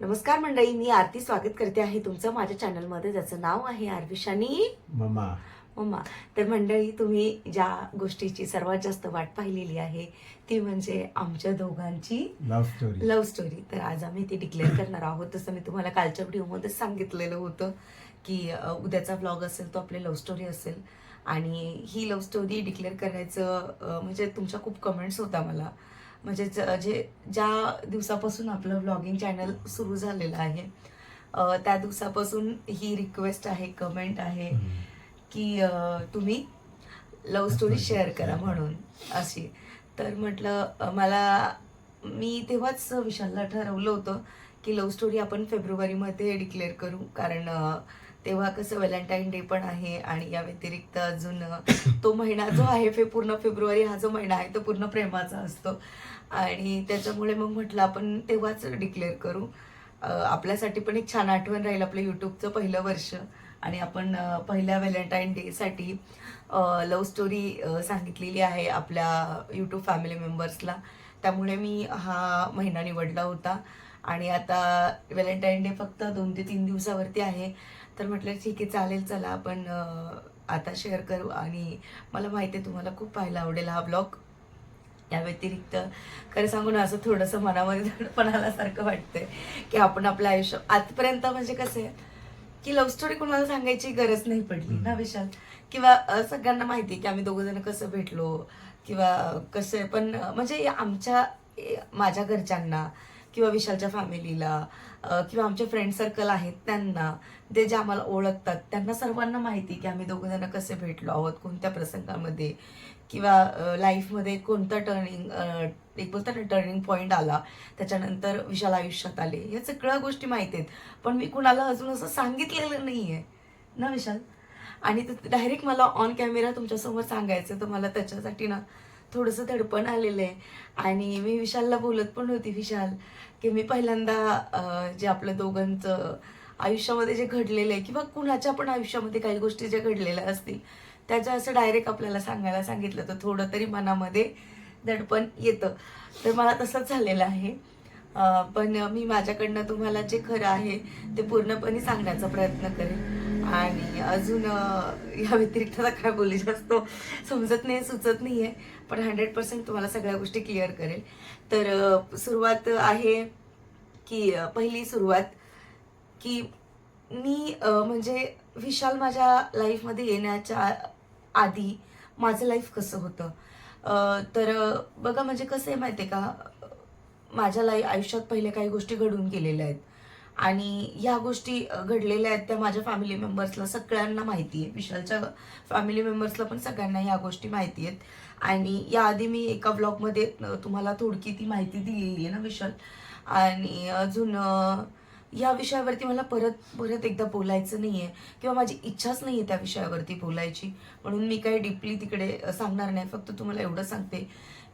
नमस्कार मंडळी मी आरती स्वागत करते आहे तुमचं माझ्या चॅनलमध्ये ज्याचं नाव आहे आरविशानी मम्मा मम्मा तर मंडळी तुम्ही ज्या गोष्टीची सर्वात जास्त वाट पाहिलेली आहे ती म्हणजे आमच्या दोघांची लव्ह स्टोरी लव्ह स्टोरी तर आज आम्ही ती डिक्लेअर करणार आहोत. तसं मी तुम्हाला कालच्या व्हिडिओमध्ये सांगितलेलं होतं की उद्याचा व्लॉग असेल तो आपली लव्ह स्टोरी असेल. आणि ही लव्ह स्टोरी डिक्लेअर करायचं म्हणजे तुमच्या खूप कमेंट्स होत्या मला. म्हणजे ज- जे ज्या दिवसापासून आपलं व्लॉगिंग चॅनल सुरू झालेलं आहे त्या दिवसापासून ही रिक्वेस्ट आहे कमेंट आहे की तुम्ही लव्ह स्टोरी शेअर करा म्हणून अशी. तर म्हटलं मला मी तेव्हाच विशालला ठरवलं होतं की लव्ह स्टोरी आपण फेब्रुवारीमध्ये डिक्लेअर करू. कारण तेव्हा कसं व्हॅलेंटाईन डे पण आहे आणि या व्यतिरिक्त अजून तो महिना जो आहे फे पूर्ण फेब्रुवारी हा जो महिना आहे तो पूर्ण प्रेमाचा असतो. आणि त्याच्यामुळे मग म्हटलं आपण तेव्हाच डिक्लेअर करू. आपल्यासाठी पण एक छान आठवण राहील आपलं यूट्यूबचं पहिलं वर्ष. आणि आपण पहिल्या व्हॅलेंटाईन डेसाठी लव स्टोरी सांगितलेली आहे आपल्या यूट्यूब फॅमिली मेंबर्सला. त्यामुळे मी हा महिना निवडला होता. आणि आता व्हॅलेंटाईन डे फक्त दोन ते तीन दिवसावरती आहे. तर म्हटलं ठीक आहे चालेल चला आपण आता शेअर करू. आणि मला माहिती आहे तुम्हाला खूप पाहायला आवडेल हा ब्लॉग या व्यतिरिक्त खरं सांगू ना असं थोडंसं मनामध्ये दडपण आल्यासारखं वाटतंय की आपण आपलं आयुष्य आजपर्यंत म्हणजे कसं आहे की लव्ह स्टोरी कोणाला सांगायची गरज नाही पडली ना विशाल? किंवा सगळ्यांना माहिती आहे की आम्ही दोघं जण कसं भेटलो किंवा कसं आहे पण म्हणजे आमच्या माझ्या घरच्यांना किंवा विशालच्या फॅमिलीला किंवा आमचे फ्रेंड सर्कल आहेत त्यांना ते जे आम्हाला ओळखतात त्यांना सर्वांना माहिती आहे की आम्ही दोघं जण कसे भेटलो आहोत कोणत्या प्रसंगामध्ये किंवा लाईफमध्ये कोणता टर्निंग एक बोलतात ना टर्निंग पॉईंट आला त्याच्यानंतर विशाल आयुष्यात आले. या सगळ्या गोष्टी माहिती आहेत. पण मी कुणाला अजून असं सांगितलेलं नाही आहे ना विशाल? आणि डायरेक्ट मला ऑन कॅमेरा तुमच्यासमोर सांगायचं तर मला त्याच्यासाठी ना थोडंसं धडपण आलेलं आहे. आणि मी विशालला बोलत पण होती विशाल की मी पहिल्यांदा जे आपलं दोघांचं आयुष्यामध्ये जे घडलेलं आहे किंवा कुणाच्या पण आयुष्यामध्ये काही गोष्टी ज्या घडलेल्या असतील त्याच्या असं डायरेक्ट आपल्याला सांगायला सांगितलं. तर थोडं तरी मनामध्ये दडपण येतं. तर मला तसंच झालेलं आहे. पण मी माझ्याकडनं तुम्हाला जे खरं आहे ते पूर्णपणे सांगण्याचा प्रयत्न करेन. आणि अजून या व्यतिरिक्त आता काय बोलू जास्त समजत नाही सुचत नाही आहे पण हंड्रेड पर्सेंट तुम्हाला सगळ्या गोष्टी क्लिअर करेल. तर सुरुवात आहे की पहिली सुरुवात की मी म्हणजे विशाल माझ्या लाईफमध्ये येण्याच्या आधी माझं लाईफ कसं होतं? तर बघा म्हणजे कसं आहे माहिती आहे का? माझ्या लाई आयुष्यात पहिले काही गोष्टी घडून गेलेल्या आहेत. आणि ह्या गोष्टी घडलेल्या आहेत त्या माझ्या फॅमिली मेंबर्सला सगळ्यांना माहिती आहे. विशालच्या फॅमिली मेंबर्सला पण सगळ्यांना ह्या गोष्टी माहिती आहेत. आणि याआधी मी एका ब्लॉगमध्ये तुम्हाला थोडकी ती माहिती दिलेली आहे ना विशाल? आणि अजून या विषयावरती मला परत परत एकदा बोलायचं नाही आहे किंवा माझी इच्छाच नाही आहे त्या विषयावरती बोलायची. म्हणून मी काही डीपली तिकडे सांगणार नाही. फक्त तुम्हाला एवढं सांगते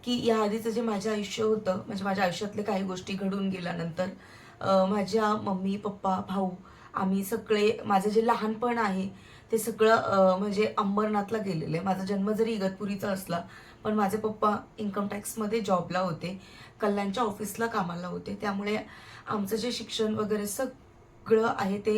की या आधीचं जे माझं आयुष्य होतं म्हणजे माझ्या आयुष्यातले काही गोष्टी घडून गेल्यानंतर माझ्या मम्मी पप्पा भाऊ आम्ही सगळे माझं जे लहानपण आहे ते सगळं म्हणजे अंबरनाथला गेलेलं. आहे माझा जन्म जरी इगतपुरीचा असला पण माझे पप्पा इन्कम टॅक्समध्ये जॉबला होते कल्याणच्या ऑफिसला कामाला होते. त्यामुळे आमचं जे शिक्षण वगैरे सगळं आहे ते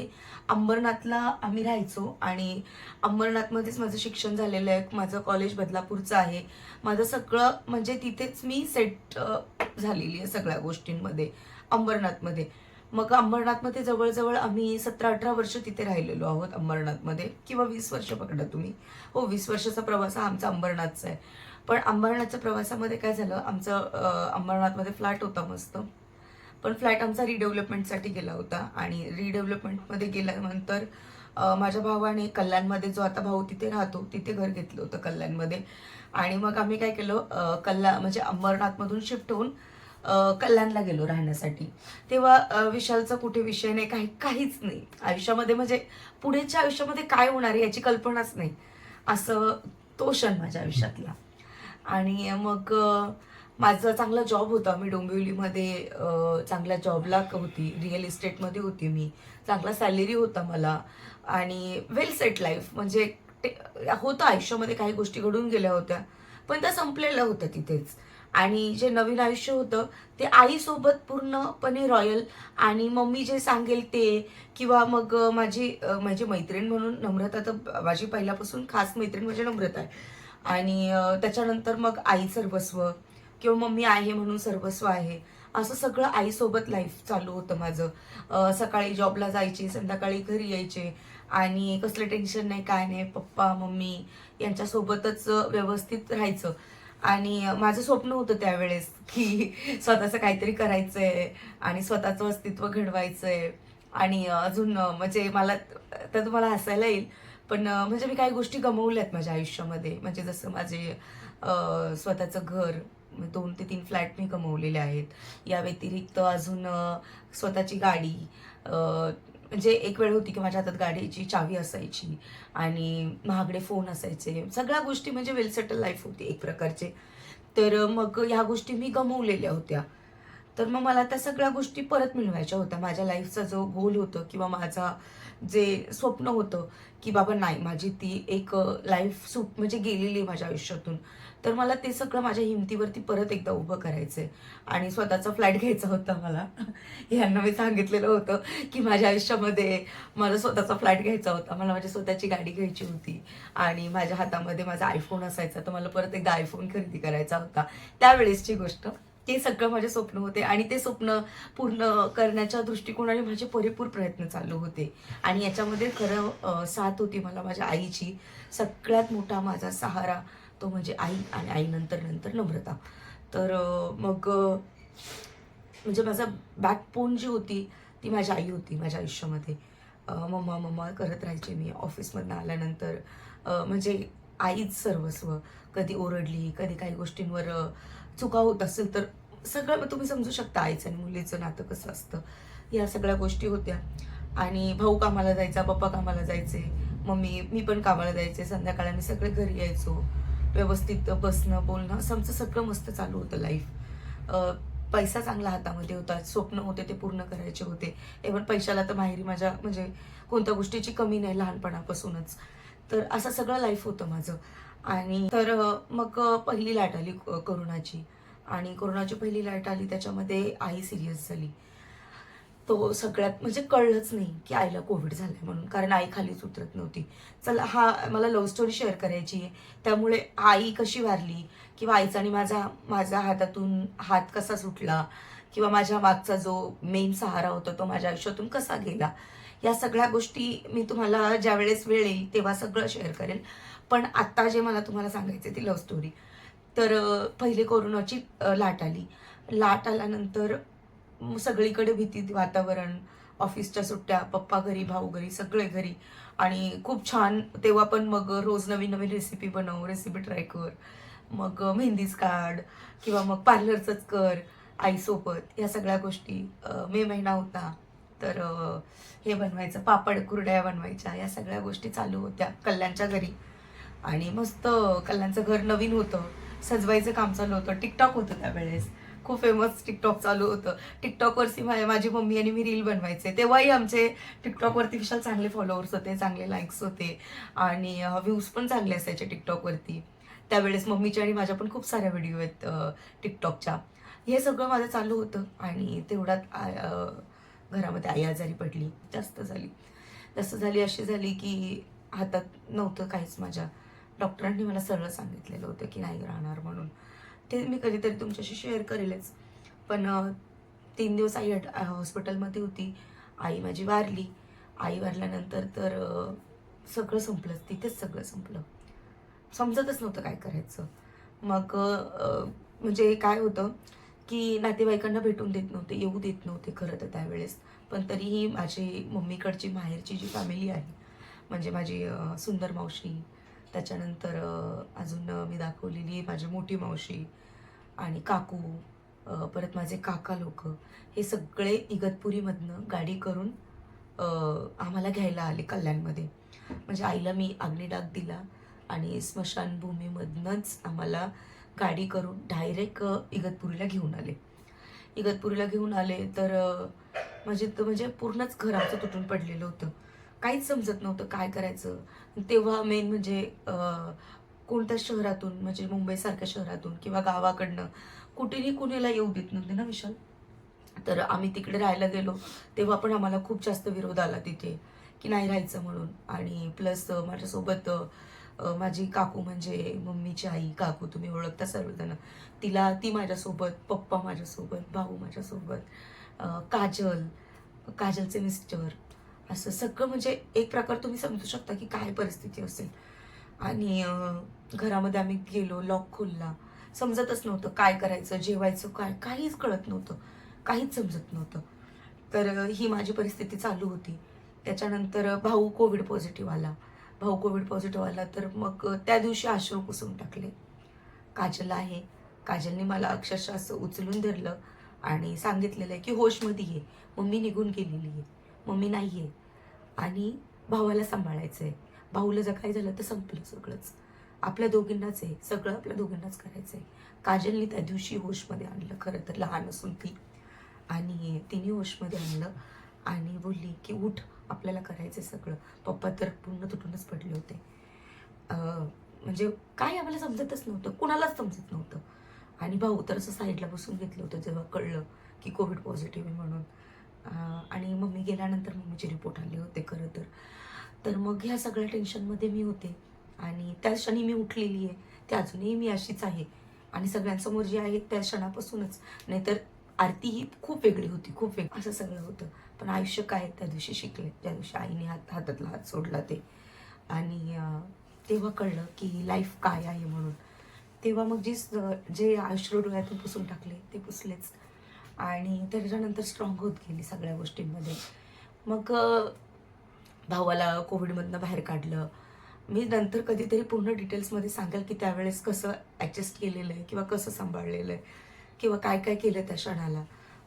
अंबरनाथला आम्ही राहायचो. आणि अंबरनाथमध्येच माझं शिक्षण झालेलं आहे. माझं कॉलेज बदलापूरचं आहे. माझं सगळं म्हणजे तिथेच मी सेट झालेली आहे सगळ्या गोष्टींमध्ये. अंबरनाथमध्ये. मग अंबरनाथमध्ये जवळजवळ आम्ही सतरा अठरा वर्ष तिथे राहिलेलो आहोत अंबरनाथमध्ये. किंवा वीस वर्ष पकडा तुम्ही. हो वीस वर्षाचा प्रवास हा आमचा अंबरनाथचा आहे. पण अंबरनाथच्या प्रवासामध्ये काय झालं? आमचं अंबरनाथमध्ये फ्लॅट होता मस्त. पण फ्लॅट आमचा रिडेव्हलपमेंटसाठी गेला होता. आणि रिडेव्हलपमेंटमध्ये गेल्यानंतर माझ्या भावाने कल्याणमध्ये जो आता भाऊ तिथे राहतो तिथे घर घेतलं होतं कल्याणमध्ये. आणि मग आम्ही काय केलं? कल्ला म्हणजे अंबरनाथमधून शिफ्ट होऊन कल्याणला गेलो राहण्यासाठी. तेव्हा विशालचा कुठे विषय नाही काही काहीच नाही. आयुष्यामध्ये म्हणजे पुढेच्या आयुष्यामध्ये काय होणार आहे याची कल्पनाच नाही. असं तो क्षण माझ्या आयुष्यातला. आणि मग माझा चांगला जॉब होता. मी डोंबिवलीमध्ये चांगल्या जॉबला होती. रिअल इस्टेटमध्ये होती मी. चांगला सॅलरी होता मला. आणि वेल सेट लाईफ. म्हणजे ते होतं आयुष्यामध्ये काही गोष्टी घडून गेल्या होत्या. पण त्या संपलेल्या होत्या तिथेच. आणि जे नवीन आयुष्य होतं ते आईसोबत पूर्णपणे रॉयल. आणि मम्मी जे सांगेल ते किंवा मग माझी माझी मैत्रीण म्हणून नम्रता तर माझी पहिल्यापासून खास मैत्रीण म्हणजे नम्रता आहे. आणि त्याच्यानंतर मग आई सर्वस्व किंवा मम्मी आहे म्हणून सर्वस्व आहे. असं सगळं आईसोबत लाईफ चालू होतं माझं. सकाळी जॉबला जायचे संध्याकाळी घरी यायचे. आणि कसलं टेन्शन नाही काय नाही पप्पा मम्मी यांच्यासोबतच व्यवस्थित राहायचं. आणि माझं स्वप्न होतं त्यावेळेस की स्वतःचं काहीतरी करायचंय आणि स्वतःचं अस्तित्व घडवायचंय. आणि अजून म्हणजे मला तर तुम्हाला हसायला येईल पण म्हणजे मी काही गोष्टी गमवल्यात माझ्या आयुष्यामध्ये. म्हणजे जसं माझे स्वतःचं घर दोन ते तीन फ्लॅट मी गमवलेले आहेत. या व्यतिरिक्त अजून स्वतःची गाडी म्हणजे एक वेळ होती की माझ्या हातात गाडीची चावी असायची आणि महागडे फोन असायचे. सगळ्या गोष्टी म्हणजे वेल सेटल लाईफ होती एक प्रकारचे. तर मग ह्या गोष्टी मी गमवलेल्या होत्या. तर मग मला त्या सगळ्या गोष्टी परत मिळवायच्या होत्या. माझ्या लाईफचा जो गोल होतं किंवा माझा जे स्वप्न होतं की बाबा नाही माझी ती एक लाईफ सुट म्हणजे गेलेली माझ्या आयुष्यातून. तर मला ते सगळं माझ्या हिमतीवरती परत एकदा उभं करायचंय. आणि स्वतःचा फ्लॅट घ्यायचा होता मला. यांना मी सांगितलेलं होतं की माझ्या आयुष्यामध्ये मला स्वतःचा फ्लॅट घ्यायचा होता. मला माझी स्वतःची गाडी घ्यायची होती. आणि माझ्या हातामध्ये माझा आयफोन असायचा. तर मला परत एकदा आयफोन खरेदी करायचा होता. त्यावेळेसची गोष्ट ते सगळं माझे स्वप्न होते. आणि ते स्वप्न पूर्ण करण्याच्या दृष्टिकोनाने माझे परिपूर प्रयत्न चालू होते. आणि याच्यामध्ये खरं साथ होती मला माझ्या आईची. सगळ्यात मोठा माझा सहारा तो म्हणजे आई आणि आई नंतर नंतर नम्रता. तर मग म्हणजे माझा बॅकपोन जी होती ती माझी आई होती माझ्या आयुष्यामध्ये. मम्मा मम्मा करत राहायचे मी ऑफिसमधनं आल्यानंतर. म्हणजे आईच सर्वस्व. कधी ओरडली कधी काही गोष्टींवर चुका होत असेल तर सगळं तुम्ही समजू शकता आईचं आणि मुलीचं नातं कसं असतं. या सगळ्या गोष्टी होत्या. आणि भाऊ कामाला जायचा पप्पा कामाला जायचे. मम्मी मी पण कामाला जायचे. संध्याकाळी आम्ही सगळे घरी यायचो. व्यवस्थित बसणं बोलणं असं आमचं सगळं मस्त चालू होतं लाईफ पैसा चांगला हातामध्ये होता. स्वप्न होते ते पूर्ण करायचे होते. इव्हन पैशाला तर माहेरी माझ्या म्हणजे कोणत्या गोष्टीची कमी नाही लहानपणापासूनच. तर असं सगळं लाईफ होतं माझं. आणि तर मग पहिली लाट आली कोरोनाची. आणि कोरोनाची पहिली लाइट आली त्याच्यामध्ये आई सिरियस झाली. तो सगळ्यात म्हणजे कळलंच नाही की आईला कोविड झालाय म्हणून. कारण आई खालीच उतरत नव्हती. चला हा मला लव्ह स्टोरी शेअर करायची आहे. त्यामुळे आई कशी वारली किंवा आईचा आणि माझा माझ्या हातातून हात कसा सुटला किंवा माझ्या मागचा जो मेन सहारा होता तो माझ्या आयुष्यातून कसा गेला या सगळ्या गोष्टी मी तुम्हाला ज्यावेळेस वेळ येईल तेव्हा सगळं शेअर करेल. पण आत्ता जे मला तुम्हाला सांगायचं ती लव्ह स्टोरी तर पहिले कोरोनाची लाट आली. लाट आल्यानंतर सगळीकडे भीती वातावरण ऑफिसच्या सुट्ट्या पप्पा घरी भाऊ घरी सगळे घरी. आणि खूप छान तेव्हा पण मग रोज नवीन नवीन रेसिपी बनव रेसिपी ट्राय कर. मग मेहंदीच काढ किंवा मग पार्लरचंच कर आईसोबत या सगळ्या गोष्टी. मे महिना होता तर हे बनवायचं पापड कुरड्या बनवायच्या या सगळ्या गोष्टी चालू होत्या कल्याणच्या घरी. आणि मस्त कल्याणचं घर नवीन होतं सजवायचं काम चालू होतं टिकटॉक होतं त्यावेळेस. खूप फेमस टिकटॉक चालू होतं. टिकटॉकवरती मा- माझी मम्मी आणि मी रील बनवायचे. तेव्हाही आमचे टिकटॉकवरती विशाल चांगले फॉलोअर्स होते चांगले लाईक्स होते. आणि व्ह्यूज पण चांगले असायचे टिकटॉकवरती त्यावेळेस मम्मीच्या आणि माझ्या पण खूप साऱ्या व्हिडिओ आहेत टिकटॉकच्या हे सगळं माझं चालू होतं आणि तेवढ्यात घरामध्ये आई आजारी पडली. जास्त झाली. जास्त झाली अशी झाली की हातात नव्हतं काहीच माझ्या. डॉक्टरांनी मला सरळ सांगितलेलं होतं की नाही राहणार म्हणून. ते मी कधीतरी तुमच्याशी शेअर करेलच. पण तीन दिवस आई हॉस्पिटलमध्ये होती. आई माझी वारली. आई वारल्यानंतर तर सगळं संपलं. तिथेच सगळं संपलं. समजतच नव्हतं काय करायचं. मग म्हणजे काय होतं की नातेवाईकांना भेटून देत नव्हते येऊ देत नव्हते खरं तर त्यावेळेस. पण तरीही माझी मम्मीकडची माहेरची जी फॅमिली आहे म्हणजे माझी सुंदर मावशी त्याच्यानंतर अजून मी दाखवलेली माझी मोठी मावशी आणि काकू परत माझे काका लोक. हे सगळे इगतपुरीमधनं गाडी करून आम्हाला घ्यायला आले कल्याणमध्ये. म्हणजे आईला मी अग्निडाग दिला आणि स्मशानभूमीमधनंच आम्हाला गाडी करून डायरेक्ट इगतपुरीला घेऊन आले. इगतपुरीला घेऊन आले तर म्हणजे तर म्हणजे पूर्णच घर आमचं तुटून पडलेलं होतं. काहीच समजत नव्हतं काय करायचं. तेव्हा मेन म्हणजे कोणत्या शहरातून म्हणजे मुंबईसारख्या शहरातून किंवा गावाकडनं कुठेही कुणीला येऊ देत नव्हते ना विशाल. तर आम्ही तिकडे राहायला गेलो तेव्हा पण आम्हाला खूप जास्त विरोध आला तिथे की नाही राहायचं म्हणून. आणि प्लस माझ्यासोबत माझी काकू म्हणजे मम्मीची आई काकू तुम्ही ओळखता सर्वजण तिला ती माझ्यासोबत पप्पा माझ्यासोबत भाऊ माझ्यासोबत काजल काजलचे मिस्टर असं सगळं म्हणजे एक प्रकार तुम्ही समजू शकता की काय परिस्थिती असेल. आणि घरामध्ये आम्ही गेलो लॉक खोलला. समजतच नव्हतं काय करायचं जेवायचं काय काहीच कळत नव्हतं. काहीच समजत नव्हतं. तर ही माझी परिस्थिती चालू होती. त्याच्यानंतर भाऊ कोविड पॉझिटिव्ह आला. भाऊ कोविड पॉझिटिव्ह आला तर मग त्या दिवशी आश्रू पुसून टाकले. काजल आहे. काजलने मला अक्षरशः असं उचलून धरलं आणि सांगितलेलं आहे की होशमध्ये ये. मम्मी निघून गेलेली आहे. मम्मी नाही आहे आणि भावाला सांभाळायचं आहे भाऊला जर काय झालं तर संपलं सगळंच. आपल्या दोघींनाच आहे. सगळं आपल्या दोघींनाच करायचं आहे काजलने त्या दिवशी होशमध्ये आणलं खरं तर लहान असून ती. आणि तिने होशमध्ये आणलं आणि बोलली की उठ आपल्याला करायचं आहे सगळं. पप्पा तर पूर्ण तुटूनच पडले होते. म्हणजे काय आम्हाला समजतच नव्हतं. कुणालाच समजत नव्हतं. आणि भाऊ तर असं साईडला बसून घेतलं होतं जेव्हा कळलं की कोविड पॉझिटिव्ह आहे म्हणून. आणि मम्मी गेल्यानंतर मम्मीचे रिपोर्ट आले होते खरं तर. तर मग ह्या सगळ्या टेन्शनमध्ये मी होते. आणि त्या क्षणी मी उठलेली आहे. ते अजूनही मी अशीच आहे. आणि सगळ्यांसमोर जे आहे त्या क्षणापासूनच. नाहीतर आरती ही खूप वेगळी होती खूप वेगळी. असं सगळं होतं. पण आयुष्य काय त्या दिवशी शिकले. त्या दिवशी आईने हात हातातला हात सोडला ते. आणि तेव्हा कळलं की लाईफ काय आहे म्हणून. तेव्हा मग जी जे अश्रू डोळ्यातून पुसून टाकले ते पुसलेच. आणि त्याच्यानंतर स्ट्रॉंग होत गेली सगळ्या गोष्टींमध्ये. मग भावाला कोविडमधनं बाहेर काढलं. मी नंतर कधीतरी पूर्ण डिटेल्समध्ये सांगाल की त्यावेळेस कसं ॲडजस्ट केलेलं आहे किंवा कसं सांभाळलेलं आहे किंवा काय काय केलं त्या क्षणाला.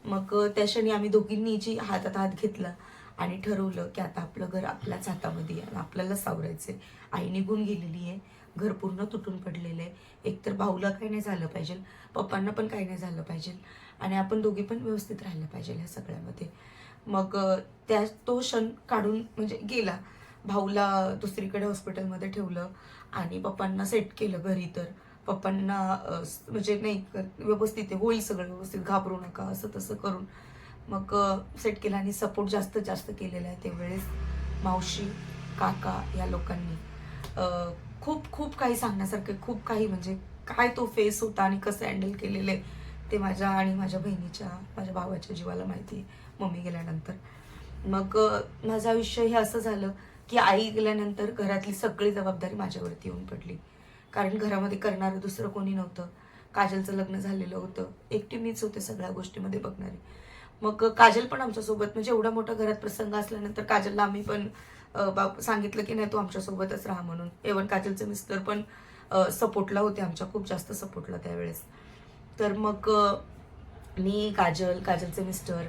मग त्या क्षणी आम्ही दोघींनी जी हातात हात घेतला आणि ठरवलं की आता आपलं घर आपल्याच हातामध्ये आहे आणि आपल्याला सावरायचं आहे आई निघून गेलेली आहे. घर पूर्ण तुटून पडलेलं आहे. एकतर भाऊला काही नाही झालं पाहिजे. पप्पांना पण काही नाही झालं पाहिजे. आणि आपण दोघी पण व्यवस्थित राहिलं पाहिजे ह्या सगळ्यामध्ये. मग त्या तो क्षण काढून म्हणजे गेला. भाऊला दुसरीकडे हॉस्पिटलमध्ये ठेवलं आणि पप्पांना सेट केलं घरी तर. पप्पांना म्हणजे नाही व्यवस्थित आहे होईल सगळं व्यवस्थित घाबरू नका असं तसं करून. मग सेट केलं आणि सपोर्ट जास्त जास्त केलेला आहे त्यावेळेस मावशी काका या लोकांनी. खूप खूप काही सांगण्यासारखं खूप काही म्हणजे काय तो फेस होता आणि कसं हँडल केलेलं आहे. ते माझ्या आणि माझ्या बहिणीच्या माझ्या भावाच्या जीवाला माहिती आहे मम्मी गेल्यानंतर. मग माझं आयुष्य हे असं झालं की आई गेल्यानंतर घरातली सगळी जबाबदारी माझ्यावरती येऊन पडली. कारण घरामध्ये करणारं दुसरं कोणी नव्हतं. काजलचं लग्न झालेलं होतं. एकटी मीच होते सगळ्या गोष्टीमध्ये बघणारी. मग काजल पण आमच्यासोबत म्हणजे एवढा मोठा घरात प्रसंग असल्यानंतर काजलला आम्ही पण बाप सांगितलं की नाही तू आमच्यासोबतच राहा म्हणून. एवन काजलचे मिस्टर पण सपोर्टला होते आमच्या खूप जास्त सपोर्टला त्यावेळेस. तर मग मी काजल काजलचे मिस्टर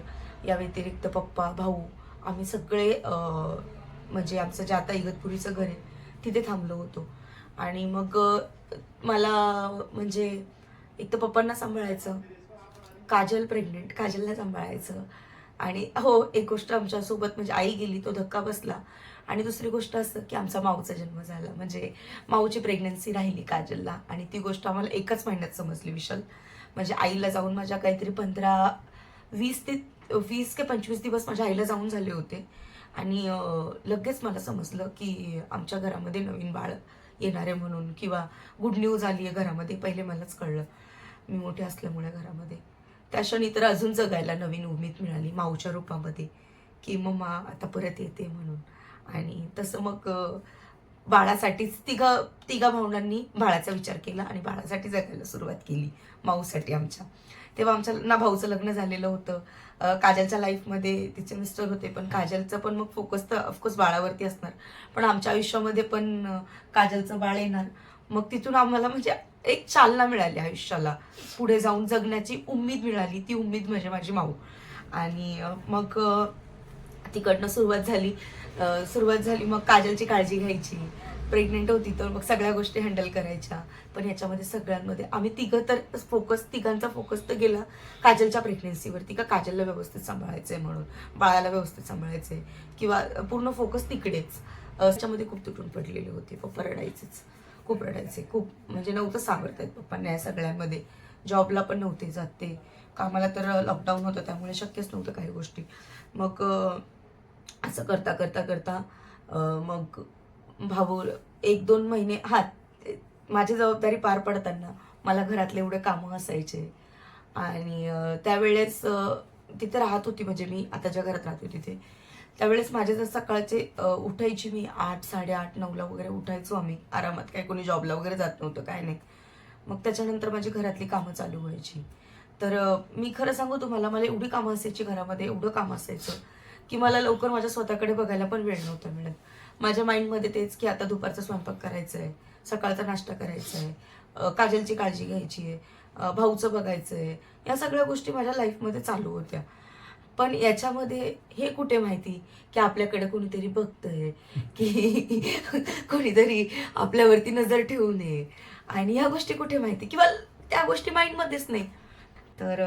या व्यतिरिक्त पप्पा भाऊ आम्ही सगळे म्हणजे आमचं जे आता इगतपुरीचं घर आहे तिथे थांबलो होतो. आणि मग मला म्हणजे एक तर पप्पांना सांभाळायचं काजल प्रेग्नेंट काजलला सांभाळायचं. आणि हो एक गोष्ट आमच्यासोबत म्हणजे आई गेली तो धक्का बसला. आणि दुसरी गोष्ट असं की आमचा माऊचा जन्म झाला. म्हणजे माऊची प्रेग्नन्सी राहिली काजलला. आणि ती गोष्ट आम्हाला एकच महिन्यात समजली विशाल. म्हणजे आईला जाऊन माझ्या काहीतरी पंधरा वीस ते वीस ते पंचवीस दिवस माझ्या आईला जाऊन झाले होते. आणि लगेच मला समजलं की आमच्या घरामध्ये नवीन बाळ येणार आहे म्हणून किंवा गुड न्यूज आली आहे घरामध्ये पहिले मलाच कळलं. मी मोठे असल्यामुळे घरामध्ये. त्या क्षणी तर अजून जगायला नवीन उमेद मिळाली माऊच्या रूपामध्ये की मम्मा आता परत येते म्हणून. आणि तसं मग बाळासाठीच तिघा तिघा भावंडांनी बाळाचा विचार केला आणि बाळासाठी जगायला सुरुवात केली माऊसाठी आमच्या. तेव्हा आमच्या ना भाऊचं लग्न झालेलं होतं. काजलच्या लाईफमध्ये तिचे मिस्टर होते पण काजलचं पण मग फोकस तर ऑफकोर्स बाळावरती असणार. पण आमच्या आयुष्यामध्ये पण काजलचं बाळ येणार. मग तिथून आम्हाला म्हणजे एक चालना मिळाली आयुष्याला. पुढे जाऊन जगण्याची उम्मीद मिळाली ती उम्मीद म्हणजे माझी माऊ. आणि मग तिकडनं सुरुवात झाली. सुरुवात झाली मग काजलची काळजी घ्यायची. प्रेग्नेंट होती तर मग सगळ्या गोष्टी हँडल करायच्या. पण ह्याच्यामध्ये सगळ्यांमध्ये आम्ही तिघं तर फोकस तिघांचा फोकस तर गेला काजलच्या प्रेग्नेन्सीवरती का काजलला व्यवस्थित सांभाळायचंय म्हणून बाळाला व्यवस्थित सांभाळायचंय. किंवा पूर्ण फोकस तिकडेच. त्याच्यामध्ये खूप तुटून पडलेले होते पप्पा रडायचेच. खूप रडायचे. खूप म्हणजे नव्हतं सावरतायत पप्पांना या सगळ्यांमध्ये. जॉबला पण नव्हते जात ते. कामाला तर लॉकडाऊन होतं त्यामुळे शक्यच नव्हतं काही गोष्टी. मग असं करता करता करता मग भाऊ एक दोन महिने हा माझी जबाबदारी पार पडताना मला घरातले एवढे कामं असायचे. आणि त्यावेळेस तिथे राहत होती म्हणजे मी आता ज्या घरात राहते तिथे. त्यावेळेस माझे जर सकाळचे उठायची मी आठ साडेआठ नऊला वगैरे उठायचो आम्ही. आरामात काय कोणी जॉबला वगैरे जात नव्हतं काय नाही. मग त्याच्यानंतर माझी घरातली कामं चालू व्हायची. तर मी खरं सांगू तुम्हाला मला एवढी कामं असायची घरामध्ये एवढं काम असायचं. की मला लवकर माझ्या स्वतःकडे बघायला पण वेळ नव्हता मिळत. माझ्या माइंडमध्ये तेच की आता दुपारचा स्वयंपाक करायचा आहे सकाळचा नाश्ता करायचा आहे काजलची काळजी घ्यायची आहे भाऊचं बघायचं आहे या सगळ्या गोष्टी माझ्या लाईफमध्ये चालू होत्या. पण याच्यामध्ये हे कुठे माहिती? की आपल्याकडे कोणीतरी बघतंय की कोणीतरी आपल्यावरती नजर ठेवू नये. आणि ह्या गोष्टी कुठे माहिती? किंवा त्या गोष्टी माइंडमध्येच नाही. तर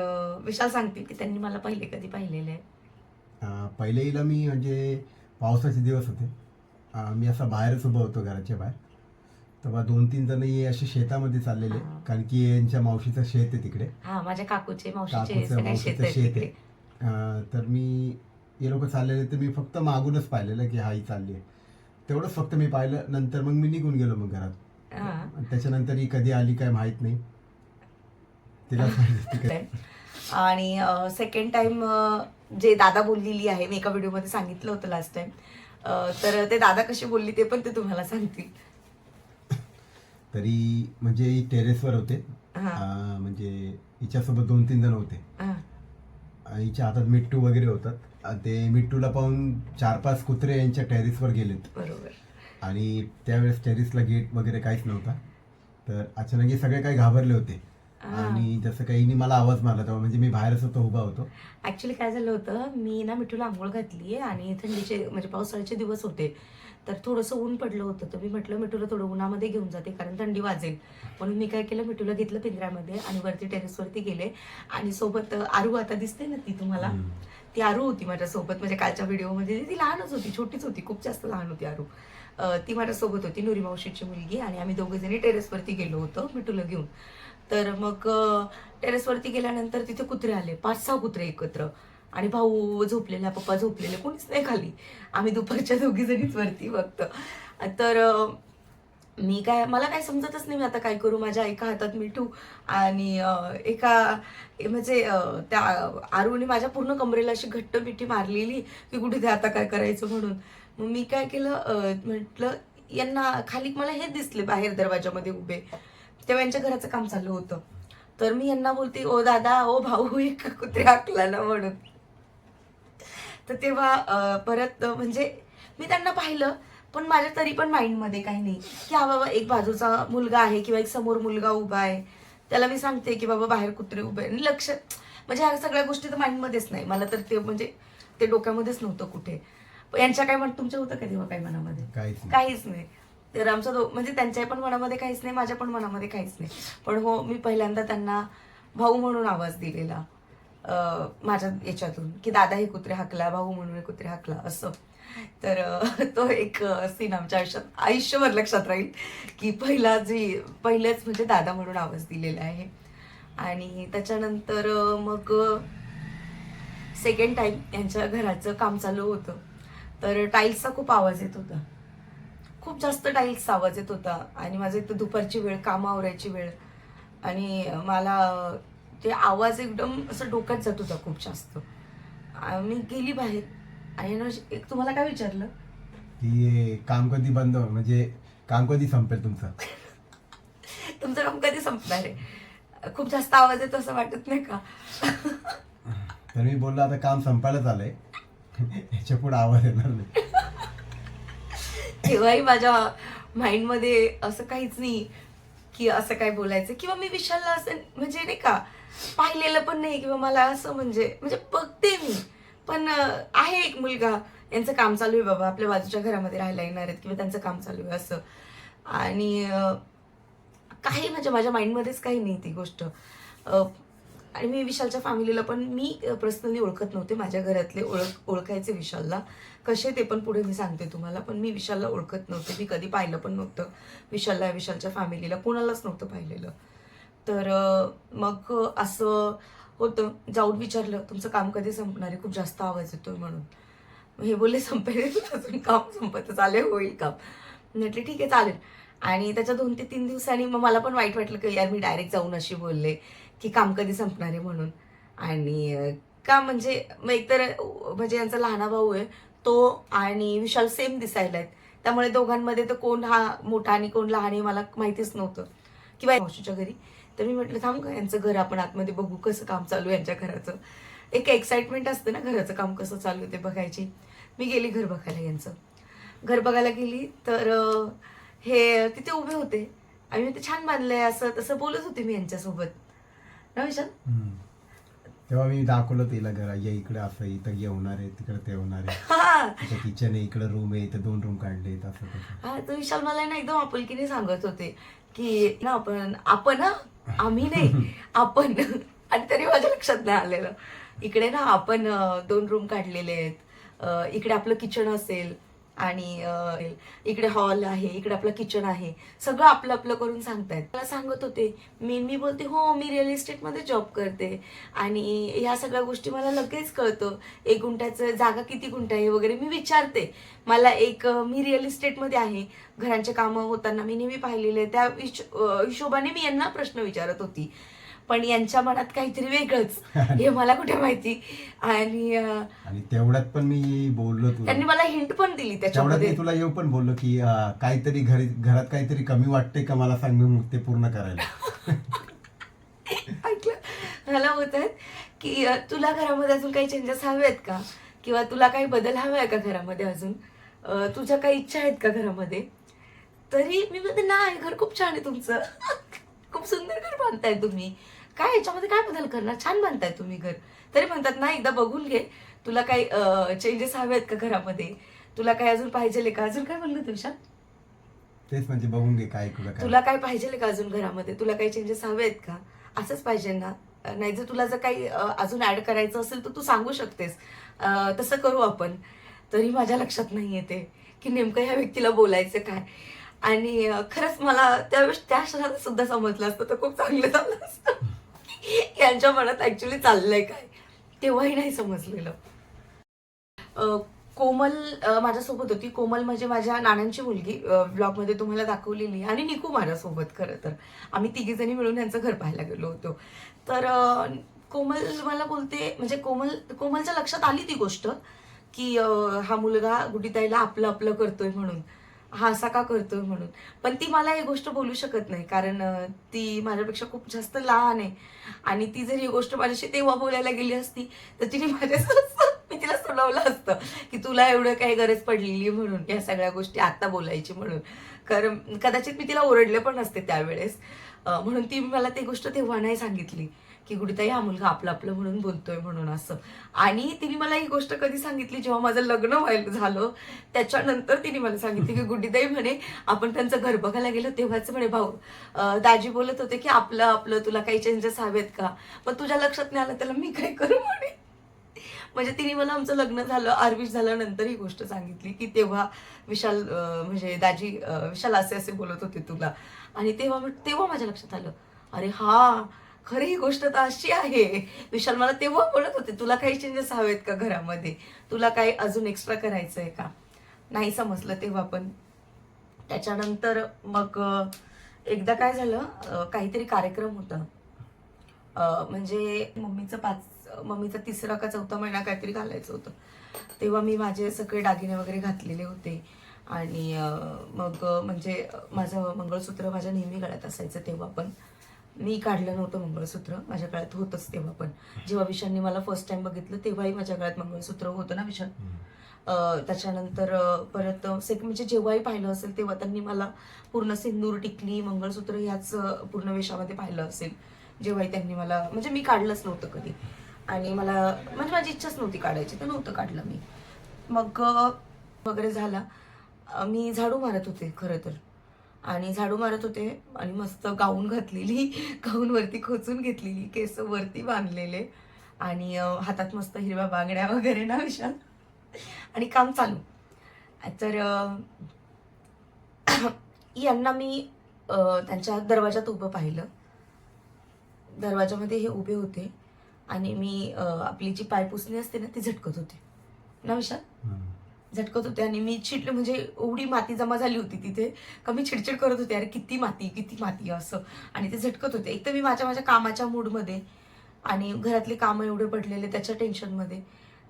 विशाल सांगते की त्यांनी मला पहिले कधी पाहिलेलं आहे. अं, पहिले हिला मी म्हणजे पावसाचे दिवस होते. मी असा बाहेरच उभा होतो घराच्या बाहेर. तेव्हा दोन तीन जण हे असे शेतामध्ये चाललेले. कारण की यांच्या मावशीचं शेत आहे तिकडे. हा माझ्या काकूचे मावशीचे काकूचं सगळे शेत मावशीचं आहेत शेत तिकडे. आहे अं, तर मी हे लोक चाललेले तर मी फक्त मागूनच पाहिलेलं की हा ही चालली आहे. तेवढंच फक्त मी पाहिलं. नंतर मग मी निघून गेलो मग घरात. हा. आणि त्याच्यानंतर ही कधी आली काय माहीत नाही. तिला आणि सेकंड टाइम जे दादा बोललेली आहे मी एका व्हिडिओमध्ये सांगितलं होतं लास्ट टाइम तर ते दादा कशी बोलली ते पण ते तुम्हाला सांगतील. तरी म्हणजे टेरेसवर होते. म्हणजे हिच्यासोबत दोन तीन जण होते. हा. हिच्या हातात मिट्टू वगैरे होतात. ते मिट्टूला पाहून चार पाच कुत्रे यांच्या टेरिसवर गेलेत. बरोबर. आणि त्यावेळेस टेरिसला गेट वगैरे काहीच नव्हता. तर अचानक हे सगळे काही घाबरले होते. आणि जसं काही मला आवाज मारला तेव्हा म्हणजे मी बाहेरच होतो उभा होतो. ऍक्च्युली काय झालं होतं मी ना मिठूला आंघोळ घातली आणि थंडीचे म्हणजे पावसाळ्याचे दिवस होते. तर थोडंसं ऊन पडलं होतं तर मी म्हटलं मिठूला थोडं उन्हामध्ये घेऊन जाते कारण थंडी वाजेल. म्हणून मी काय केलं मिठूला घेतलं पिंजऱ्यामध्ये आणि वरती टेरेसवरती गेले. आणि सोबत आरू आता दिसते ना ती तुम्हाला. ती आरू होती माझ्यासोबत म्हणजे कालच्या व्हिडिओमध्ये. ती लहानच होती छोटीच होती खूप जास्त लहान होती आरू. ती माझ्यासोबत होती नुरी मावशीची मुलगी. आणि आम्ही दोघे जणी टेरेसवरती गेलो होतो मिठूला घेऊन. तर मग टेरेसवरती गेल्यानंतर तिथे कुत्रे आले. पाच सहा कुत्रे एकत्र. आणि भाऊ झोपलेला पप्पा झोपलेले कोणीच नाही खाली. आम्ही दुपारच्या दोघी जणीच वरती बघतो तर मी काय मला काय समजतच नाही मी आता काय करू. माझ्या एका हातात मिठू आणि एका म्हणजे त्या आरूने माझ्या पूर्ण कमरेला अशी घट्ट मिठी मारलेली की कुठे ते आता काय करायचं म्हणून. मग मी काय केलं? म्हटलं यांना खाली मला हेच दिसले बाहेर दरवाजामध्ये उभे. तेव्हा यांच्या घराचं काम चालू होतं. तर मी यांना बोलते ओ दादा ओ भाऊ एक कुत्रे हाकला ना म्हणून. तर तेव्हा परत म्हणजे मी त्यांना पाहिलं पण माझ्या तरी पण माइंडमध्ये काही नाही. की हा बाबा एक बाजूचा मुलगा आहे किंवा एक समोर मुलगा उभा आहे. त्याला मी सांगते की बाबा बाहेर कुत्रे उभे आहे. आणि लक्ष म्हणजे ह्या सगळ्या गोष्टी तर माइंडमध्येच नाही. मला तर ते म्हणजे ते डोक्यामध्येच नव्हतं कुठे. यांच्या काय म्हण तुमच्या होतं का तेव्हा काही मनामध्ये? काहीच नाही. तर आमचं दो म्हणजे त्यांच्या पण मनामध्ये काहीच नाही माझ्या पण मनामध्ये काहीच नाही. पण हो मी पहिल्यांदा त्यांना भाऊ म्हणून आवाज दिलेला माझ्या याच्यातून की दादा हे कुत्रे हाकला भाऊ म्हणून हे कुत्रे हाकला असं. तर तो एक सीन आमच्या आयुष्यात आयुष्यभर लक्षात राहील की पहिला जी पहिलेच म्हणजे दादा म्हणून आवाज दिलेला आहे. आणि त्याच्यानंतर मग सेकंड टाईम यांच्या घराचं काम चालू होतं. तर टाईल्सचा खूप आवाज येत होता. खूप जास्त टाईल्सचा आवाज येत होता. आणि माझं एक तर दुपारची वेळ काम आवरायची वेळ. आणि मला ते आवाज एकदम असं डोक्यात जात होता खूप जास्त. आ- मी गेली बाहेर. आणि ना एक तुम्हाला काय विचारलं? की काम कधी बंद म्हणजे काम कधी संपेल तुमचं? तुमचं काम कधी संपणार आहे? खूप जास्त आवाज येतो असं वाटत नाही का? तर मी बोललो आता काम संपायलाच आलंय याच्यापुढे आवाज येणार नाही. तेव्हाही माझ्या माइंडमध्ये असं काहीच नाही की असं काय बोलायचं. किंवा मी विशालला असं म्हणजे नाही का पाहिलेलं पण नाही किंवा मला असं म्हणजे म्हणजे बघते मी. पण आहे एक मुलगा यांचं काम चालू आहे बाबा आपल्या बाजूच्या घरामध्ये राहायला येणार आहेत किंवा त्यांचं काम चालू आहे असं. आणि काही म्हणजे माझ्या माइंडमध्येच काही नाही ती गोष्ट. आणि मी विशालच्या फॅमिलीला पण मी पर्सनली ओळखत नव्हते माझ्या घरातले ओळख ओळखायचे विशालला. कसे ते पण पुढे मी सांगते तुम्हाला पण मी विशालला ओळखत नव्हते. मी कधी पाहिलं पण नव्हतं विशालला विशालच्या फॅमिलीला कोणालाच नव्हतं पाहिलेलं. तर मग असं होतं. जाऊन विचारलं तुमचं काम कधी संपणार आहे? खूप जास्त आवाज येतोय म्हणून. हे बोलले संपेल. अजून काम संपत चालेल होईल काम. म्हटले ठीक आहे चालेल. आणि त्याच्या दोन ते तीन दिवसांनी मग मला पण वाईट वाटलं की यार मी डायरेक्ट जाऊन अशी बोलले. की काम कधी संपणार आहे म्हणून. आणि का म्हणजे मग एकतर म्हणजे यांचा लहाना भाऊ आहे तो आणि विशाल सेम दिसायला आहेत. त्यामुळे दोघांमध्ये तर कोण हा मोठा आणि कोण लहान आहे मला माहितीच नव्हतं. किंवा मावशीच्या घरी. तर मी म्हटलं थांब का यांचं घर आपण आतमध्ये बघू कसं काम चालू आहे यांच्या घराचं. एक एक्साइटमेंट असते ना घराचं काम कसं चालू आहे ते बघायची. मी गेली घर बघायला यांचं. घर बघायला गेली तर हे तिथे उभे होते. आणि मी ते छान बांधलंय असं तसं बोलत होते मी यांच्यासोबत. ना विशाल. तेव्हा मी दाखवलं तिला घरा ये इकडे असं इथं जेवणार आहे तिकडे ते होणार आहे. हा. किचन आहे इकडे रूम आहे इथं दोन रूम काढले असं हा तर विशाल मला ना एकदम आपुलकीने सांगत होते की ना आपण आपण आम्ही नाही आपण. आणि तरी माझ्या लक्षात नाही आलेलं. इकडे ना आपण दोन रूम काढलेले आहेत. इकडे आपलं किचन असेल आणि इकडे हॉल आहे इकडे आपलं किचन आहे सगळं आपलं आपलं करून सांगतायत. मला सांगत होते मी मी बोलते हो मी रिअल इस्टेटमध्ये जॉब करते. आणि ह्या सगळ्या गोष्टी मला लगेच कळतं. एक गुंठ्याचं जागा किती गुंठा आहे वगैरे मी विचारते. मला एक मी रिअल इस्टेटमध्ये आहे. घरांचे कामं होताना मी नेहमी पाहिलेले त्या हिशोबाने मी यांना प्रश्न विचारत होती. पण यांच्या मनात काहीतरी वेगळंच. हे मला कुठे माहिती? आणि अं, आणि तेवढ्यात पण मी बोललो त्यांनी मला हिंट पण दिली तेवढ्यात त्याच्यामध्ये. मी तुला येऊ पण बोललो की अं, काहीतरी घरी घरात काहीतरी कमी वाटते का मला सांग मी ते पूर्ण करायला? ऐकलं. मला होत आहेत की अ, तुला घरामध्ये अजून काही चेंजेस हवे आहेत का? किंवा तुला काही बदल हवे आहे का घरामध्ये अजून? अ, तुझ्या काही इच्छा आहेत का घरामध्ये? तरी मी म्हणते नाही घर खूप छान आहे तुमचं. खूप सुंदर घर बांधताय तुम्ही. काय याच्यामध्ये काय बदल करणार? छान बांधताय तुम्ही घर. तरी म्हणतात ना एकदा बघून घे. तुला काही चेंजेस हवे आहेत का घरामध्ये? तुला काही अजून पाहिजे का? अजून काय बोललं तुझ्या तेच म्हणजे बघून घे काय काय. तुला काय पाहिजे का अजून घरामध्ये? तुला काही चेंजेस हवे आहेत का? असंच पाहिजे ना. नाही जर तुला जर काही अजून ऍड करायचं असेल तर तू सांगू शकतेस. तसं करू आपण. तरी माझ्या लक्षात नाही येते की नेमकं ह्या व्यक्तीला बोलायचं काय? आणि खरंच मला त्यावेळेस त्या क्षणात सुद्धा समजलं असतं तर खूप चांगलं झालं असतं. यांच्या मनात ऍक्च्युली चाललंय काय तेव्हाही नाही समजलेलं. कोमल माझ्यासोबत होती. कोमल म्हणजे माझ्या नानांची मुलगी. ब्लॉगमध्ये तुम्हाला दाखवलेली आणि निकू माझ्यासोबत खरं तर. आम्ही तिघी जणी मिळून यांचं घर पाहायला गेलो होतो. तर कोमल मला बोलते म्हणजे कोमल कोमलच्या लक्षात आली ती गोष्ट की हा मुलगा गुडीताईला आपलं आपलं करतोय म्हणून. हा असा का करतोय म्हणून. पण ती मला ही गोष्ट बोलू शकत नाही कारण ती माझ्यापेक्षा खूप जास्त लहान आहे. आणि ती जर ही गोष्ट माझ्याशी तेव्हा बोलायला गेली असती तर तिने माझ्या मी तिला सुनावलं असतं की तुला एवढं काही गरज पडलेली म्हणून या सगळ्या गोष्टी आता बोलायची म्हणून. कारण कदाचित मी तिला ओरडले पण असते त्यावेळेस म्हणून ती मला ती गोष्ट तेव्हा नाही सांगितली. की गुडीताई हा मुलगा आपलं आपलं म्हणून बोलतोय म्हणून असं. आणि तिने मला ही गोष्ट कधी सांगितली जेव्हा माझं लग्न व्हायला झालं त्याच्यानंतर तिने मला सांगितली की गुडीताई म्हणे आपण त्यांचं घर बघायला गेलो तेव्हाच म्हणे भाऊ दाजी बोलत होते की आपलं आपलं तुला काही चेंजेस हवेत का? पण तुझ्या लक्षात नाही आलं त्याला मी काय करू म्हणे? म्हणजे तिने मला आमचं लग्न झालं आरवीश झाल्यानंतर ही गोष्ट सांगितली की तेव्हा विशाल म्हणजे दाजी विशाल असे असे बोलत होते तुला. आणि तेव्हा तेव्हा माझ्या लक्षात आलं. अरे हा खरी ही गोष्ट तर अशी आहे. विशाल मला तेव्हा बोलत होते तुला काही चेंजेस हवेत का घरामध्ये? तुला काही अजून एक्स्ट्रा करायचं आहे का? नाही समजलं तेव्हा पण. त्याच्यानंतर मग एकदा काय झालं काहीतरी कार्यक्रम होता. म्हणजे मम्मीचं पाच मम्मीचा तिसरा का चौथा महिना काहीतरी घालायचं होतं. तेव्हा मी माझे सगळे दागिने वगैरे घातलेले होते. आणि मग म्हणजे माझं मंगळसूत्र माझ्या नेहमी गळ्यात असायचं तेव्हा पण. मी काढलं नव्हतं मंगळसूत्र. माझ्या गळ्यात होतंच तेव्हा पण. जेव्हा विशालने मला फर्स्ट टाइम बघितलं तेव्हाही माझ्या गळ्यात मंगळसूत्र होतं ना विशाल? त्याच्यानंतर परत सेक म्हणजे जेव्हाही पाहिलं असेल तेव्हा त्यांनी मला पूर्ण सिंदूर टिकली मंगळसूत्र ह्याच पूर्ण वेशामध्ये पाहिलं असेल. जेव्हाही त्यांनी मला म्हणजे मी काढलंच नव्हतं कधी. आणि मला म्हणजे माझी इच्छाच नव्हती काढायची तर नव्हतं काढलं मी. मग वगैरे झाला. मी झाडू मारत होते खरं तर. आणि झाडू मारत होते आणि मस्त गाऊन घातलेली गाऊन वरती खोचून घेतलेली केस वरती बांधलेले आणि हातात मस्त हिरव्या बांगड्या वगैरे ना विशाल. आणि काम चालू. तर यांना मी त्यांच्या दरवाजात उभं पाहिलं. दरवाजामध्ये हे उभे होते आणि मी आपली जी पायपुसणी असते ना ती झटकत होते. ना विशाल? झटकत होते आणि मी चिडले म्हणजे एवढी माती जमा झाली होती तिथे का मी चिडचिड करत होते अरे किती माती किती माती असं. आणि ते झटकत होते. एक तर मी माझ्या माझ्या कामाच्या मूडमध्ये आणि घरातली कामं एवढे पडलेले त्याच्या टेन्शनमध्ये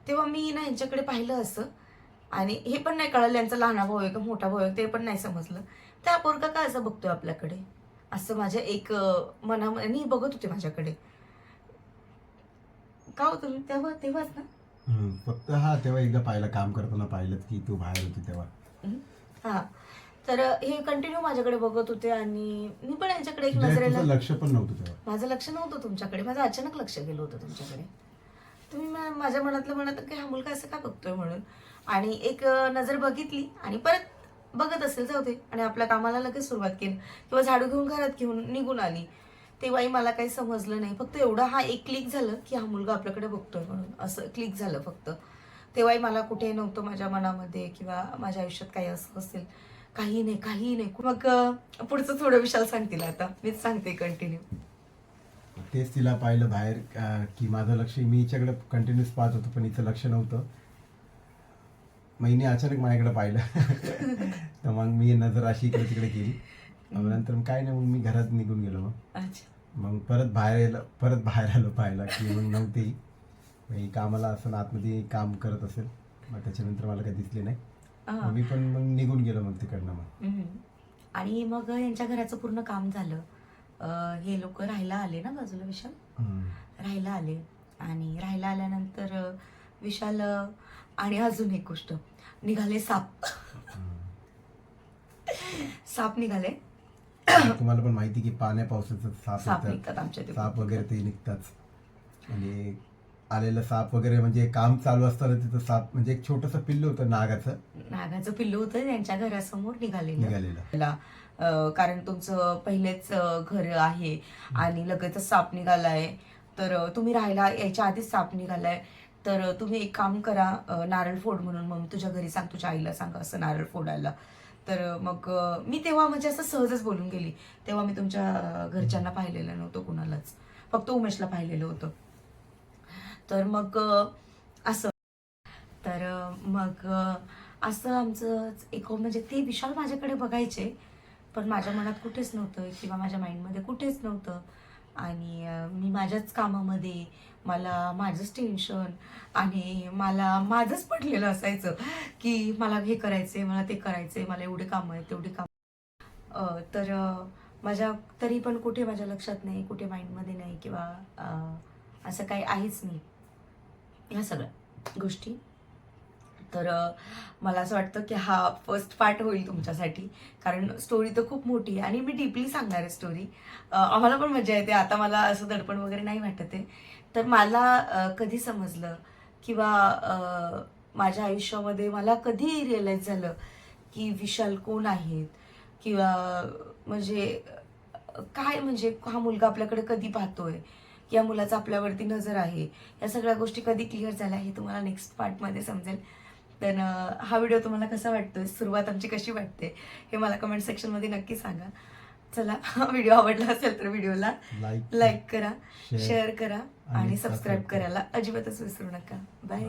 तेव्हा मी ना यांच्याकडे पाहिलं असं आणि हे पण नाही कळलं यांचा लहान भाऊ आहे का मोठा भाऊ आहे ते पण नाही समजलं. त्या पोरका का असं बघतोय आपल्याकडे? असं माझ्या एक मनामध्ये बघत होते माझ्याकडे. का हो तुम्ही? तेव्हा तेव्हाच ना. फक्त हा तेव्हा एकदा पाहिलं काम करताना पाहिलं की तू बाहेर होती तेव्हा. हा. तर हे कंटिन्यू माझ्याकडे बघत होते आणि मी पण यांच्याकडे एक नजरेला तुझं लक्ष पण नव्हतं तेव्हा. माझं लक्ष नव्हतं तुमच्याकडे. माझं अचानक लक्ष गेलं होतं तुमच्याकडे. तुम्ही मा- माझ्या मनातलं म्हणत की हा मुलगा असं का बघतोय म्हणून. आणि एक अं, नजर बघितली आणि परत बघत असेल जाऊ दे. आणि आपल्या कामाला लगेच सुरुवात केली. किंवा झाडू घेऊन घरात घेऊन निघून आली. तेव्हाही मला काही समजलं नाही. फक्त एवढा हा एक क्लिक झालं की हा मुलगा आपल्याकडे बघतोय म्हणून. असं क्लिक झालं फक्त. तेव्हाही मला कुठे नव्हतं माझ्या मनामध्ये किंवा माझ्या आयुष्यात काही असं असेल. काही नाही काही नाही. मग पुढचं थोडं विशाल सांगतील आता. मीच सांगते कंटिन्यू तेच तिला पाहिलं बाहेर की माझं लक्ष मी हिच्याकडे कंटिन्यूस पाहत होतो पण हिचं लक्ष नव्हतं. महिने अचानक माझ्याकडे पाहिलं. तर मग मी नजर अशी इकडे तिकडे केली. मग नंतर मग काय नाही मग मी घरात निघून गेलो. मग अच्छा. मग परत बाहेर यायला परत बाहेर आलो पाहायला की मग नव्हती. ही कामाला असं आतमध्ये काम करत असेल. मग त्याच्यानंतर मला काही दिसले नाही. मग मी पण मग निघून गेलो मग तिकडनं मग. हम्म. आणि मग यांच्या घराचं पूर्ण काम झालं. अं, हे लोक राहायला आले ना बाजूला विशाल? हम्म. राहायला आले. आणि राहायला आल्यानंतर अं, विशाल अं, आणि अजून एक गोष्ट. निघाले साप. साप निघाले. तुम्हाला पण माहिती की पाण्या पावसाचं साप साप येतात. वगैरे ते निघतात आणि आलेलं साप वगैरे म्हणजे काम चालू असताना तिथं साप म्हणजे एक छोटस पिल्लू होतं नागाचं. नागाचं पिल्लू होतं त्यांच्या घरासमोर निघालेलं. निघालेलं. कारण तुमचं पहिलेच घर आहे आणि लगेचच साप निघालाय. तर तुम्ही राहायला यायच्या आधीच साप निघालाय. तर तुम्ही एक काम करा नारळ फोड म्हणून. मग तुझ्या घरी सांग तुझ्या आईला सांग असं नारळ फोडायला. तर मग मी तेव्हा म्हणजे असं सहजच बोलून गेली. तेव्हा मी तुमच्या घरच्यांना पाहिलेलं नव्हतं कुणालाच. फक्त उमेशला पाहिलेलं होतं. तर मग असं. तर मग असं आमचं एक म्हणजे ते विशाल माझ्याकडे बघायचे पण माझ्या मनात कुठेच नव्हतं किंवा माझ्या माइंडमध्ये कुठेच नव्हतं. आणि मी माझ्याच कामामध्ये मला माझंच टेन्शन आणि मला माझंच पडलेलं असायचं की मला हे करायचंय मला ते करायचंय मला एवढे कामं आहेत तेवढी कामं तर माझ्या तरी पण कुठे माझ्या लक्षात नाही कुठे माइंडमध्ये नाही किंवा असं काही आहेच नाही. ह्या सगळ्या गोष्टी. तर मला असं वाटतं की हा फर्स्ट पार्ट होईल तुमच्यासाठी. कारण स्टोरी तर खूप मोठी आहे आणि मी डीपली सांगणार आहे स्टोरी आम्हाला पण मजा येते. आता मला असं दडपण वगैरे नाही वाटत आहे. तर मला कधी समजलं किंवा माझ्या आयुष्यामध्ये मला कधी रिअलाईज झालं की विशाल कोण आहेत? किंवा म्हणजे काय म्हणजे हा मुलगा आपल्याकडे कधी पाहतोय? या मुलाचा आपल्यावरती नजर आहे? या सगळ्या गोष्टी कधी क्लिअर झाल्या? हे तुम्हाला नेक्स्ट पार्टमध्ये समजेल. तर हा व्हिडिओ तुम्हाला कसा वाटतोय? सुरुवात आमची कशी वाटते? हे मला कमेंट सेक्शनमध्ये नक्की सांगा. चला हा व्हिडिओ आवडला असेल तर व्हिडिओला लाईक करा शेअर करा. आणि सबस्क्राईब करा. करायला अजिबातच विसरू नका. बाय